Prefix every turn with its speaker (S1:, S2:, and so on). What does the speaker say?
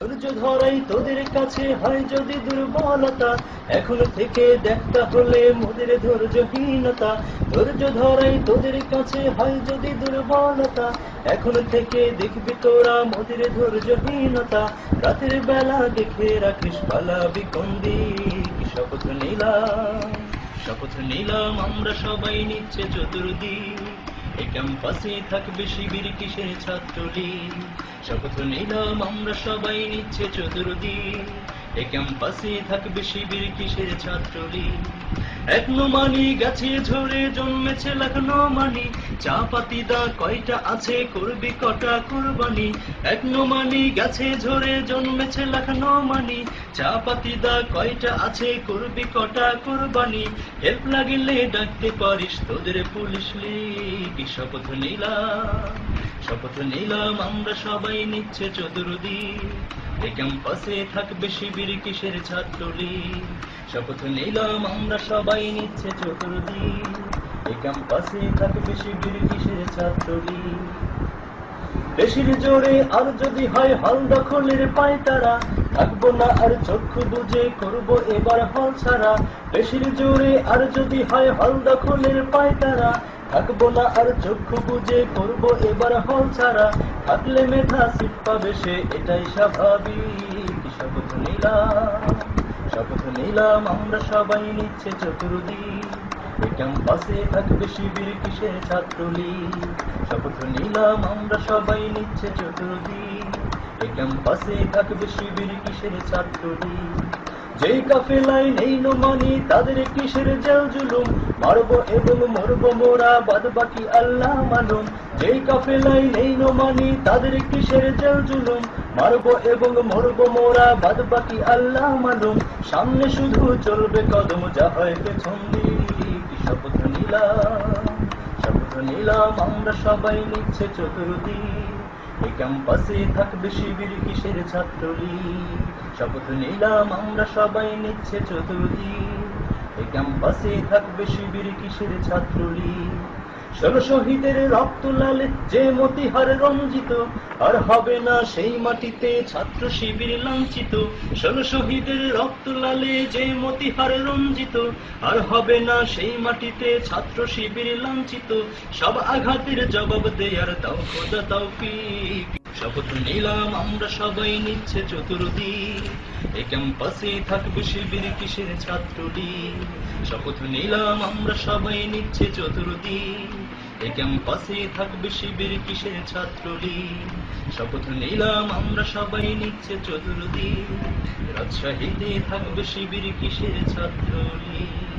S1: ধৈর্য ধরাই তোদের কাছে হয় যদি দুর্বলতা। এখন থেকে দেখতে হলে মোদের ধৈর্যহীনতা। ধৈর্য ধরাই তোদের কাছে হয় যদি দুর্বলতা। এখন থেকে দেখবি তোরা মোদের ধৈর্যহীনতা। রাতের বেলা দেখে রাখিস পালা বিকন্দি। শপথ নিলাম? শপথ নিলাম আমরা সবাই নিচ্ছে চতুর্দিক। এই ক্যাম্পাসে থাকবে শিবির কিসের ছাত্রলীগ শপথ নিলাম আমরা সবাই নিচ্ছে চতুর্দিক এই ক্যাম্পাসে থাকবে শিবির কিসের ছাত্রলীগ এক মানি গাছে ঝরে জন্মেছে লাখনো মানি চা পাতি দা কয়টা আছে, করবি কটা কোরবানি? এক মানি গাছে ঝরে জন্মেছে লাখনো মানি চা পাতি দা কয়টা আছে, করবি কটা কোরবানি? হেল্প লাগিলে ডাকতে পারিস তোদের পুলিশ লীগ। শপথ নিলাম শপথ নিলাম, আমরা সবাই নিচ্ছে চতুর্দিক। এই ক্যাম্পাসে থাকবে শিবির কিসের ছাত্রলীগ? শপথ নিলাম আমরা সবাই নিচ্ছে চতুর্দিক। এই ক্যাম্পাসে থাকবে শিবির কিসের ছাত্রলীগ? বেশির জোরে আর যদি হয় হল দখলের পায় তারা। থাকব না আর চক্ষু বুঝে করব এবার হল ছাড়া। বেশির জোরে আর যদি হয় হল দখলের পায় তারা। থাকব না আর চক্ষু বুঝে করব এবার হল ছাড়া। থাকলে মেধা সিট পাবে সে, এটাই স্বাভাবিক। শপথ নিলাম শপথ নিলাম, আমরা সবাই নিচ্ছে চতুর্দিক। এই ক্যাম্পাসে থাকবে শিবির কিসের ছাত্রলীগ? শপথ নিলাম, আমরা সবাই নিচ্ছে চতুর্দিক। এই ক্যাম্পাসে থাকবে শিবির কিসের ছাত্রলীগ? যেই কাফেলাই নেই মানি তাদের কিসের জেল জুলুম? মারবো এবং মরবো মোরা বাদ বাকি আল্লাহ মালুম যেই কাফেলাই নেই মানি তাদের কিসের জেল জুলুম? মারবো এবং মরবো মোরা বাদ বাকি আল্লাহ মালুম সামনে শুধু চলবে কদম, যা হয় পেছন দিক। শপথ নিলাম শপথ নিলাম, আমরা সবাই নিচ্ছে চতুর্দিক। এই ক্যাম্পাসে থাকবে শিবির কিসের ছাত্রলীগ? শপথ নিলাম আমরা সবাই নিচ্ছে চতুর্দিক এই ক্যাম্পাসে থাকবে শিবির কিসের ছাত্রলীগ? শহীদের রক্ত লালে যে মতিহার রঞ্জিত, আর হবে না সেই মাটিতে ছাত্র শিবির লাঞ্ছিত। শহীদের রক্ত লালে যে মতিহার রঞ্জিত, আর হবে না সেই মাটিতে ছাত্র শিবির লাঞ্ছিত। সব আঘাতের জবাব দেয়ার তাও খোদা তাও শপথ নিলাম, আমরা সবাই নিচ্ছে চতুর্দিক এই ক্যাম্পাসে থাকবে শিবির কিসের ছাত্রলীগ শপথ নিলাম, আমরা সবাই নিচ্ছে চতুর্দিক এই ক্যাম্পাসে থাকবে শিবির কিসের ছাত্রলীগ শপথ নিলাম, আমরা সবাই নিচ্ছে চতুর্দিক রাজশাহীতে থাকবে শিবির কিসের ছাত্রলীগ